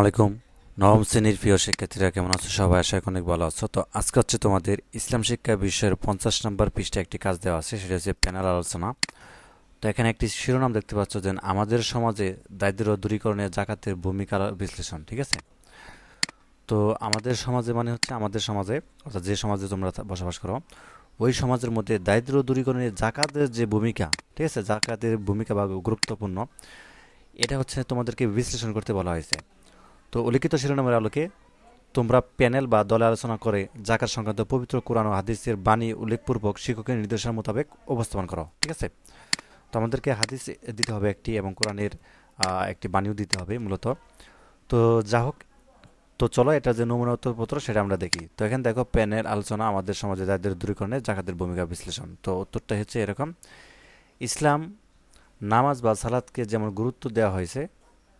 আলাইকুম। নবম শ্রেণির প্রিয় শিক্ষার্থীরা, কেমন আছো সবাই? আশা অনেক ভালো আছো। তো আজকে হচ্ছে তোমাদের ইসলাম শিক্ষা বিষয়ের পঞ্চাশ নম্বর পৃষ্ঠা একটি কাজ দেওয়া আছে, সেটা হচ্ছে প্যানেল আলোচনা। তো এখানে একটি শিরোনাম দেখতে পাচ্ছ যে, আমাদের সমাজে দারিদ্র দূরীকরণে জাকাতের ভূমিকার বিশ্লেষণ, ঠিক আছে? তো আমাদের সমাজে মানে হচ্ছে আমাদের সমাজে, অর্থাৎ যে সমাজে তোমরা বসবাস করো, ওই সমাজের মধ্যে দারিদ্র দূরীকরণে জাকাতের যে ভূমিকা, ঠিক আছে? জাকাতের ভূমিকা বা গুরুত্বপূর্ণ, এটা হচ্ছে তোমাদেরকে বিশ্লেষণ করতে বলা হয়েছে। তো উল্লিখিত শিরোনামের আলোকে তোমরা প্যানেল বা দলে আলোচনা করে জাকাত সংক্রান্ত পবিত্র কোরআন ও হাদিসের বাণী উল্লেখপূর্বক শিক্ষকের নির্দেশনা মোতাবেক উপস্থাপন করো, ঠিক আছে? তো আমাদেরকে হাদিস দিতে হবে একটি এবং কোরআনের একটি বাণীও দিতে হবে মূলত। তো যা হোক, তো চলো এটা যে নমুনা সেটা আমরা দেখি। তো এখানে দেখো, প্যানেল আলোচনা আমাদের সমাজে যাদের দূরীকরণে জাকাতের ভূমিকা বিশ্লেষণ। তো উত্তরটা হচ্ছে এরকম, ইসলাম নামাজ বা সালাদকে যেমন গুরুত্ব দেওয়া হয়েছে,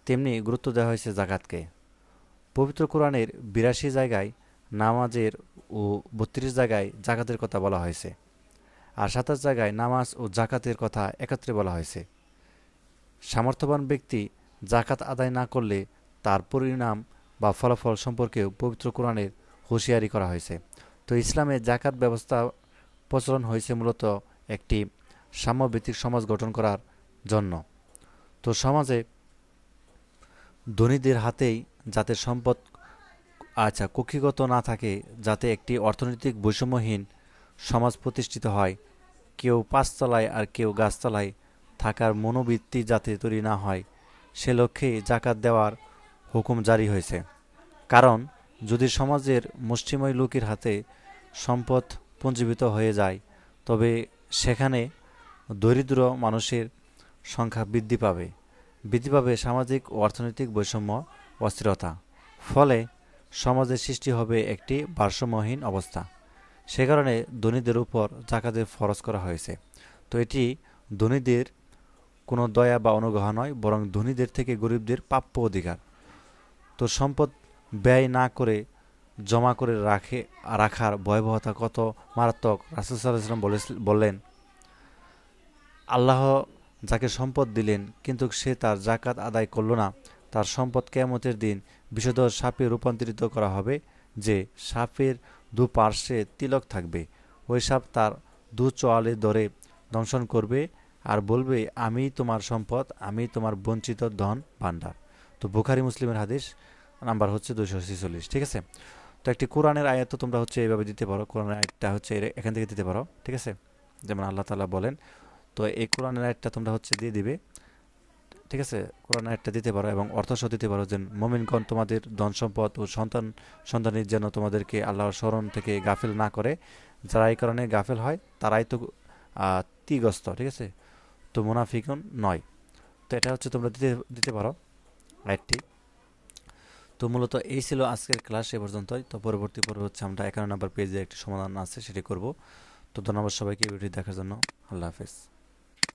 তেমনি গুরুত্ব দেওয়া হয়েছে জাকাতকে। পবিত্র কোরআনের বিরাশি জায়গায়, নামাজের ও বত্রিশ জায়গায় জাকাতের কথা বলা হয়েছে। আর সাতাশ জায়গায় নামাজ ও জাকাতের কথা একত্রে বলা হয়েছে। সামর্থ্যবান ব্যক্তি জাকাত আদায় না করলে তার পরিণাম বা ফলাফল সম্পর্কেও পবিত্র কোরআনের হুঁশিয়ারি করা হয়েছে। তো ইসলামে জাকাত ব্যবস্থা প্রচলন হয়েছে মূলত একটি সাম্যভিত্তিক সমাজ গঠন করার জন্য। তো সমাজে ধনীদের হাতেই যাতে সম্পদ আচ্ছা কক্ষিগত না থাকে, যাতে একটি অর্থনৈতিক বৈষম্যহীন সমাজ প্রতিষ্ঠিত হয়। কেউ পাঁচতলায় আর কেউ গাছতলায় থাকার মনোবৃত্তি যাতে তৈরি না হয়, সে লক্ষ্যে জাকাত দেওয়ার হুকুম জারি হয়েছে। কারণ, যদি সমাজের মুষ্টিময় লোকের হাতে সম্পদ পুঞ্জীভূত হয়ে যায়, তবে সেখানে দরিদ্র মানুষের সংখ্যা বৃদ্ধি পাবে। বৃদ্ধি পাবে সামাজিক ও অর্থনৈতিক বৈষম্য অস্থিরতা। ফলে সমাজে সৃষ্টি হবে একটি ভারসাম্যহীন অবস্থা। সে কারণে ধনীদের উপর জাকাতের ফরজ করা হয়েছে। তো এটি ধনীদের কোনো দয়া বা অনুগ্রহ নয়, বরং ধনীদের থেকে গরিবদের প্রাপ্য অধিকার। তো সম্পদ ব্যয় না করে, জমা করে রাখে, রাখার ভয়াবহতা কত মারাত্মক? রাসুল সাল্লাম বললেন, আল্লাহ যাকে সম্পদ দিলেন, কিন্তু সে তার জাকাত আদায় করল না। তার সম্পদ কেয়ামতের দিন বিষধর সাপে রূপান্তরিত করা হবে, যে সাপের দু পার্শ্বে তিলক থাকবে। ওই সাপ তার দু চোয়ালে ধরে দংশন করবে আর বলবে, আমি তোমার সম্পদ, আমি তোমার বঞ্চিত ধন ভাণ্ডার। তো বুখারি মুসলিমের হাদিস নাম্বার হচ্ছে দুশো ছেচল্লিশ, ঠিক আছে? তো একটি কোরআনের আয়াত তো তোমরা হচ্ছে এইভাবে দিতে পারো, কোরআনের আয়াতটা হচ্ছে এখান থেকে দিতে পারো, ঠিক আছে? যেমন আল্লাহ তাআলা বলেন, তো এই কোরআনের আয়াতটা তোমরা হচ্ছে দিয়ে দিবে ঠিক আছে কোরআন আয়াতটা দিতে পারো এবং অর্থ সহ দিতে পারো যে মমিনগণ তোমাদের ধন সম্পদ ও সন্তান সন্তানের যেন তোমাদেরকে আল্লাহর স্মরণ থেকে গাফিল না করে, যারা এই কারণে গাফিল হয়, তারাই তো তিগ্রস্ত ঠিক আছে? তো মুনাফিকন নয়। তো এটা হচ্ছে তোমরা দিতে দিতে পারো আয়াতটি। তো মূলত এই ছিল আজকের ক্লাস এ পর্যন্তই। তো পরবর্তী পর্ব হচ্ছে আমরা একান্ন নম্বর পেজে একটি সমাধান আছে, সেটি করব। তো ধন্যবাদ সবাইকে ভিডিও দেখার জন্য। আল্লাহ হাফেজ।